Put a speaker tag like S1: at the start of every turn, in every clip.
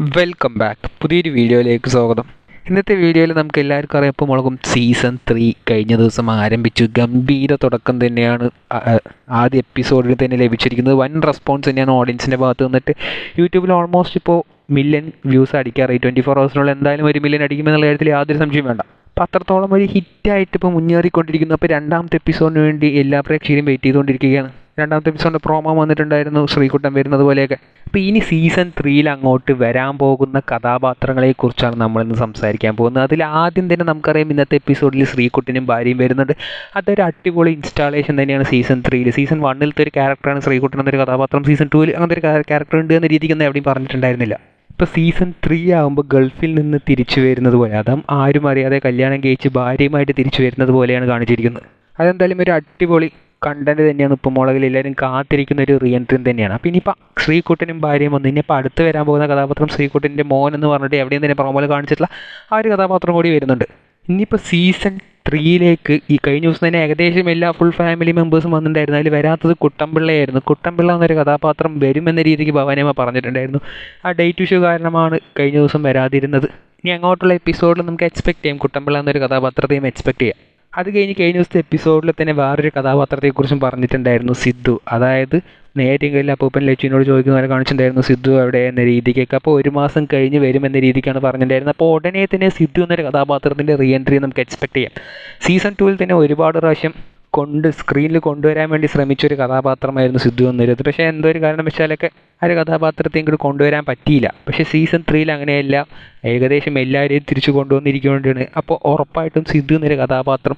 S1: Welcome back പുതിയൊരു വീഡിയോയിലേക്ക് സ്വാഗതം. ഇന്നത്തെ വീഡിയോയിൽ നമുക്ക് എല്ലാവർക്കും അറിയാം. ഇപ്പോൾ മുളകും സീസൺ ത്രീ കഴിഞ്ഞ ദിവസം ആരംഭിച്ചു. ഗംഭീര തുടക്കം തന്നെയാണ്. ആദ്യ എപ്പിസോഡിൽ തന്നെ ലഭിച്ചിരിക്കുന്നത്. വൻ റെസ്പോൺസ് തന്നെയാണ് ഓഡിയൻസിന്റെ ഭാഗത്ത് നിന്നിട്ട്. യൂട്യൂബിൽ ഓൾമോസ്റ്റ് ഇപ്പോൾ മില്യൺ വ്യൂസ് അടിക്കാറായി. ട്വന്റി ഫോർ ഹവേഴ്സിനുള്ളിൽ എന്തായാലും ഒരു മില്യൺ അടിക്കുമെന്നുള്ള കാര്യത്തിൽ യാതൊരു സംശയം വേണ്ട. അപ്പോൾ അത്രത്തോളം ഒരു ഹിറ്റായിട്ട് ഇപ്പോൾ മുന്നേറിക്കൊണ്ടിരിക്കുന്നു. അപ്പോൾ രണ്ടാമത്തെ എപ്പിസോഡിന് വേണ്ടി എല്ലാ പ്രേക്ഷകരും വെയിറ്റ് ചെയ്തുകൊണ്ടിരിക്കുകയാണ്. രണ്ടാമത്തെ എപ്പിസോഡിന്റെ പ്രോമോ വന്നിട്ടുണ്ടായിരുന്നു ശ്രീകുട്ടൻ വരുന്നത് പോലെയൊക്കെ. അപ്പോൾ ഇനി സീസൺ ത്രീയിൽ അങ്ങോട്ട് വരാൻ പോകുന്ന കഥാപാത്രങ്ങളെക്കുറിച്ചാണ് നമ്മളിന്ന് സംസാരിക്കാൻ പോകുന്നത്. അതിൽ ആദ്യം തന്നെ നമുക്കറിയാം ഇന്നത്തെ എപ്പിസോഡിൽ ശ്രീകുട്ടനും ഭാര്യയും വരുന്നുണ്ട്. അതൊരു അടിപൊളി ഇൻസ്റ്റാളേഷൻ തന്നെയാണ് സീസൺ ത്രീയിൽ സീസൺ വണ്ണിലത്തെ ഒരു ക്യാരക്ടറാണ് ശ്രീകുട്ടൻ എന്നൊരു കഥാപാത്രം. സീസൺ ടൂവിൽ അങ്ങനത്തെ ഒരു ക്യാരക്ടർ ഉണ്ട് എന്ന രീതിക്കൊന്നും എവിടെയും പറഞ്ഞിട്ടുണ്ടായിരുന്നില്ല. ഇപ്പോൾ സീസൺ ത്രീ ആകുമ്പോൾ ഗൾഫിൽ നിന്ന് തിരിച്ചു വരുന്നത് പോലെ അതും ആരും അറിയാതെ കല്യാണം കഴിച്ച് ഭാര്യയുമായിട്ട് തിരിച്ചു വരുന്നത് പോലെയാണ് കാണിച്ചിരിക്കുന്നത്. അതെന്തായാലും ഒരു അടിപൊളി കണ്ടന്റ് തന്നെയാണ് ഇപ്പോൾ മുളകിൽ എല്ലാവരും കാത്തിരിക്കുന്ന ഒരു റീ തന്നെയാണ്. അപ്പോൾ ഇനിയിപ്പോൾ ശ്രീകുട്ടനും ഭാര്യയും വന്നു. ഇനിയിപ്പോൾ അടുത്ത് വരാൻ പോകുന്ന കഥാപാത്രം ശ്രീകുട്ടന്റെ മോൻ എന്ന് പറഞ്ഞിട്ട് എവിടെയും തന്നെ പ്രൊമോയിൽ കാണിച്ചിട്ടുള്ള ആ ഒരു കഥാപാത്രം കൂടി വരുന്നുണ്ട്. ഇനിയിപ്പോൾ സീസൺ ത്രീയിലേക്ക് ഈ കഴിഞ്ഞ ദിവസം തന്നെ ഏകദേശം എല്ലാ ഫുൾ ഫാമിലി മെമ്പേഴ്സും വന്നിട്ടുണ്ടായിരുന്നു. അതിൽ വരാത്തത് കുട്ടമ്പിള്ളയായിരുന്നു. കുട്ടമ്പിള്ള എന്നൊരു കഥാപാത്രം വരുമെന്ന രീതിക്ക് ഭവാനിയമ്മ പറഞ്ഞിട്ടുണ്ടായിരുന്നു. ആ ഡേറ്റ് ഇഷ്യൂ കാരണമാണ് കഴിഞ്ഞ ദിവസം വരാതിരുന്നത്. ഇനി അങ്ങോട്ടുള്ള എപ്പിസോഡിൽ നമുക്ക് എക്സ്പെക്ട് ചെയ്യാം. കുട്ടമ്പിള്ള എന്നൊരു കഥാപാത്രത്തെയും എക്സ്പെക്ട് ചെയ്യാം. അത് കഴിഞ്ഞ് കഴിഞ്ഞ ദിവസത്തെ എപ്പിസോഡിൽ തന്നെ വേറൊരു കഥാപാത്രത്തെക്കുറിച്ചും പറഞ്ഞിട്ടുണ്ടായിരുന്നു സിദ്ധു. അതായത് നേരെങ്കിലും അപ്പൂപ്പൻ ലച്ചുവിനോട് ചോദിക്കുന്ന പോലെ കാണിച്ചിട്ടുണ്ടായിരുന്നു സിദ്ധു അവിടെ എന്ന രീതിക്കൊക്കെ. അപ്പോൾ ഒരു മാസം കഴിഞ്ഞ് വരും എന്ന രീതിക്കാണ് പറഞ്ഞിട്ടുണ്ടായിരുന്നത്. അപ്പോൾ ഉടനെ തന്നെ സിദ്ധു എന്നൊരു കഥാപാത്രത്തിന്റെ റീ എൻട്രി നമുക്ക് എക്സ്പെക്ട് ചെയ്യാം. സീസൺ ടൂവിൽ തന്നെ ഒരുപാട് പ്രാവശ്യം കൊണ്ട് സ്ക്രീനിൽ കൊണ്ടുവരാൻ വേണ്ടി ശ്രമിച്ച ഒരു കഥാപാത്രമായിരുന്നു സിദ്ധു എന്നിരുന്നത് പക്ഷേ എന്തോ ഒരു കാരണം വെച്ചാലൊക്കെ ആ ഒരു കഥാപാത്രത്തെ ഇങ്ങോട്ട് കൊണ്ടുവരാൻ പറ്റിയില്ല. പക്ഷേ സീസൺ ത്രീയിൽ അങ്ങനെയല്ല. ഏകദേശം എല്ലാവരെയും തിരിച്ചു കൊണ്ടുവന്നിരിക്കൊണ്ടാണ് അപ്പോൾ ഉറപ്പായിട്ടും സിദ്ധു എന്നൊരു കഥാപാത്രം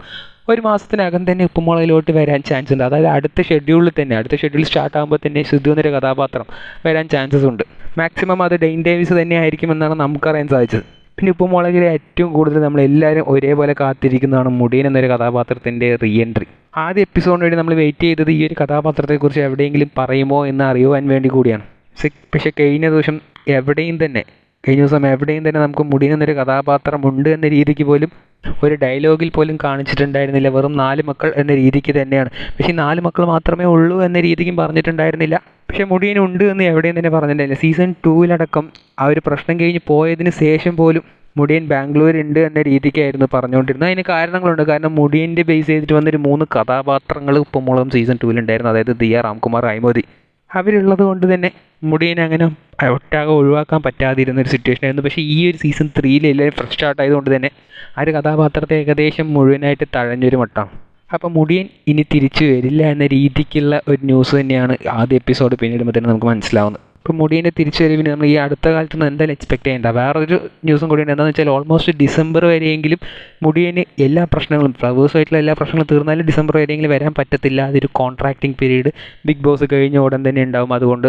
S1: ഒരു മാസത്തിനകം തന്നെ ഉപ്പുമുളകിലോട്ട് വരാൻ ചാൻസ് ഉണ്ട്. അതായത് അടുത്ത ഷെഡ്യൂളിൽ തന്നെ അടുത്ത ഷെഡ്യൂൾ സ്റ്റാർട്ട് ആകുമ്പോൾ തന്നെ സിദ്ധു എന്നൊരു കഥാപാത്രം വരാൻ ചാൻസസ് ഉണ്ട്. മാക്സിമം അത് ഡെയിൻ ഡേവിസ് തന്നെ ആയിരിക്കുമെന്നാണ് നമുക്കറിയാൻ സാധിച്ചത്. പിന്നെ ഉപ്പുമുളകിലെ ഏറ്റവും കൂടുതൽ നമ്മൾ എല്ലാവരും ഒരേപോലെ കാത്തിരിക്കുന്നതാണ് മുടിയൻ എന്നൊരു കഥാപാത്രത്തിന്റെ റീ എൻട്രി ആദ്യ എപ്പിസോഡിന് വേണ്ടി നമ്മൾ വെയിറ്റ് ചെയ്തത് ഈ ഒരു കഥാപാത്രത്തെക്കുറിച്ച് എവിടെയെങ്കിലും പറയുമോ എന്ന് അറിയുവാൻ വേണ്ടി കൂടിയാണ്. പക്ഷേ കഴിഞ്ഞ ദിവസം എവിടെയും തന്നെ കഴിഞ്ഞ ദിവസം എവിടെയും തന്നെ നമുക്ക് മുടിയൻ എന്നൊരു കഥാപാത്രം ഉണ്ട് എന്ന രീതിക്ക് പോലും ഒരു ഡയലോഗിൽ പോലും കാണിച്ചിട്ടുണ്ടായിരുന്നില്ല. വെറും നാല് മക്കൾ എന്ന രീതിക്ക് തന്നെയാണ്. പക്ഷേ നാല് മക്കൾ മാത്രമേ ഉള്ളൂ എന്ന രീതിക്കും പറഞ്ഞിട്ടുണ്ടായിരുന്നില്ല. പക്ഷേ മുടിയൻ ഉണ്ട് എന്ന് എവിടെയും തന്നെ പറഞ്ഞിട്ടുണ്ടായില്ല സീസൺ ടൂവിലടക്കം ആ ഒരു പ്രശ്നം കഴിഞ്ഞ് പോയതിന് ശേഷം പോലും മുടിയൻ ബാംഗ്ലൂർ ഉണ്ട് എന്ന രീതിക്കായിരുന്നു പറഞ്ഞുകൊണ്ടിരുന്നത്. അതിന് കാരണങ്ങളുണ്ട്. കാരണം മുടിയന്റെ ബേസ് ചെയ്തിട്ട് വന്നൊരു മൂന്ന് കഥാപാത്രങ്ങൾ ഇപ്പോൾ മുളം സീസൺ ടൂവിലുണ്ടായിരുന്നു അതായത് ദിയ രാംകുമാർ അയ്മോദി അവരുള്ളത് കൊണ്ട് തന്നെ മുടിയനെ അങ്ങനെ ഒട്ടാകെ ഒഴിവാക്കാൻ പറ്റാതിരുന്ന ഒരു സിറ്റുവേഷൻ ആയിരുന്നു. പക്ഷേ ഈ ഒരു സീസൺ ത്രീയിൽ എല്ലാവരും ഫ്രഷ് സ്റ്റാർട്ട് ആയതുകൊണ്ട് തന്നെ ആ ഒരു കഥാപാത്രത്തെ ഏകദേശം മുഴുവനായിട്ട് തഴഞ്ഞൊരു മട്ടാണ്. അപ്പോൾ മുടിയൻ ഇനി തിരിച്ചു വരില്ല എന്ന രീതിക്കുള്ള ഒരു ന്യൂസ് തന്നെയാണ് ആദ്യ എപ്പിസോഡ് പിന്നിടുമ്പോൾ തന്നെ നമുക്ക് മനസ്സിലാവുന്നത്. ഇപ്പോൾ മുടിയന്റെ തിരിച്ചു വരവിന് നമ്മൾ ഈ അടുത്ത കാലത്ത് നിന്ന് എന്തായാലും എക്സ്പെക്ട് ചെയ്യേണ്ട. വേറൊരു ന്യൂസും കൂടി ഉണ്ട്. എന്താണെന്ന് വെച്ചാൽ ഓൾമോസ്റ്റ് ഡിസംബർ വരെയെങ്കിലും മുടിയന് എല്ലാ പ്രശ്നങ്ങളും ഫ്ലവേഴ്സുമായിട്ടുള്ള എല്ലാ പ്രശ്നങ്ങളും തീർന്നാലും ഡിസംബർ വരെയെങ്കിലും വരാൻ പറ്റത്തില്ല. അതൊരു കോൺട്രാക്റ്റിംഗ് പീരീഡ് ബിഗ് ബോസ് കഴിഞ്ഞ ഉടൻ തന്നെ ഉണ്ടാവും. അതുകൊണ്ട്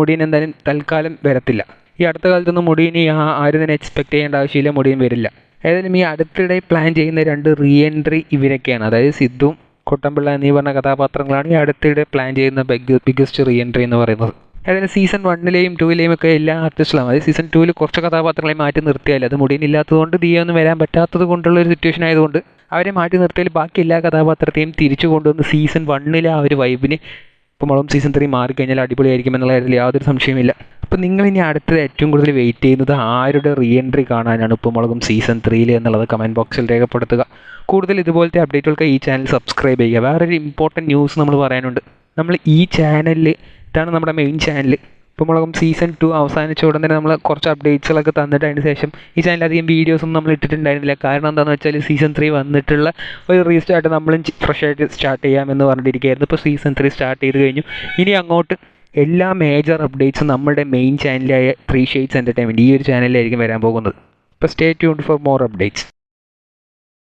S1: മുടിയൻ എന്തായാലും തൽക്കാലം വരത്തില്ല. ഈ അടുത്ത കാലത്തൊന്നും മുടിയനെ ആരും തന്നെ എക്സ്പെക്ട് ചെയ്യേണ്ട ആവശ്യമില്ല. മുടിയൻ വരില്ല. ഏതായാലും ഈ അടുത്തിടെ പ്ലാൻ ചെയ്യുന്ന രണ്ട് റീ എൻട്രി ഇവരൊക്കെയാണ്. അതായത് സിദ്ധു കൊട്ടമ്പിള്ള എന്നീ പറഞ്ഞ കഥാപാത്രങ്ങളാണ് ഈ അടുത്തിടെ പ്ലാൻ ചെയ്യുന്ന ബിഗ് ബിഗ്ഗസ്റ്റ് റീ എൻട്രി എന്ന് പറയുന്നത്. ഏതായാലും സീസൺ വണ്ണിലെയും ടൂവിലെയും ഒക്കെ എല്ലാ ആർട്ടിസ്റ്റുകളും അതായത് സീസൺ ടൂവിൽ കുറച്ച് കഥാപാത്രങ്ങളെ മാറ്റി നിർത്തിയാൽ അത് മുടിയില്ലാത്തതുകൊണ്ട് ദിയൊന്നും വരാൻ പറ്റാത്തത് കൊണ്ടുള്ള ഒരു സിറ്റുവേഷൻ ആയതുകൊണ്ട് അവരെ മാറ്റി നിർത്തിയാൽ ബാക്കി എല്ലാ കഥാപാത്രത്തെയും തിരിച്ചു കൊണ്ടുവന്ന് സീസൺ വണ്ണിലെ ആ ഒരു വൈബിന് ഇപ്പോൾ മുളം സീസൺ ത്രീ മാറിക്കഴിഞ്ഞാൽ അടിപൊളിയായിരിക്കും എന്നുള്ള കാര്യത്തിൽ യാതൊരു സംശയമില്ല അപ്പോൾ നിങ്ങൾ ഇനി അടുത്തത് ഏറ്റവും കൂടുതൽ വെയിറ്റ് ചെയ്യുന്നത് ആരുടെ റീ എൻട്രി കാണാനാണ് ഇപ്പോൾ മുളകും സീസൺ ത്രീയിൽ എന്നുള്ളത് കമന്റ് ബോക്സിൽ രേഖപ്പെടുത്തുക. കൂടുതൽ ഇതുപോലത്തെ അപ്ഡേറ്റുകൾക്ക് ഈ ചാനൽ സബ്സ്ക്രൈബ് ചെയ്യുക. വേറൊരു ഇമ്പോർട്ടന്റ് ന്യൂസ് നമ്മൾ പറയാനുണ്ട്. നമ്മൾ ഈ ചാനലിൽ ഇതാണ് നമ്മുടെ മെയിൻ ചാനൽ ഇപ്പോൾ സീസൺ ടു അവസാനിച്ച ഉടൻ തന്നെ നമ്മൾ കുറച്ച് അപ്ഡേറ്റ്സുകളൊക്കെ തന്നിട്ട് അതിന് ശേഷം ഈ ചാനലിൽ അധികം വീഡിയോസ് ഒന്നും നമ്മൾ ഇട്ടിട്ടുണ്ടായിരുന്നില്ല. കാരണം എന്താണെന്ന് വെച്ചാൽ സീസൺ ത്രീ വന്നിട്ടുള്ള ഒരു റീസ്റ്റാർട്ട് നമ്മളും ഫ്രഷ് ആയിട്ട് സ്റ്റാർട്ട് ചെയ്യാമെന്ന് പറഞ്ഞിരിക്കുകയായിരുന്നു. ഇപ്പോൾ സീസൺ ത്രീ സ്റ്റാർട്ട് ചെയ്ത് കഴിഞ്ഞു. ഇനി അങ്ങോട്ട് എല്ലാ മേജർ അപ്ഡേറ്റ്സും നമ്മുടെ മെയിൻ ചാനലായ ത്രീ ഷെയ്ഡ്സ് എന്റർടൈൻമെന്റ് ഈ ഒരു ചാനലിലായിരിക്കും വരാൻ പോകുന്നത്. ഇപ്പോൾ stay tune for more updates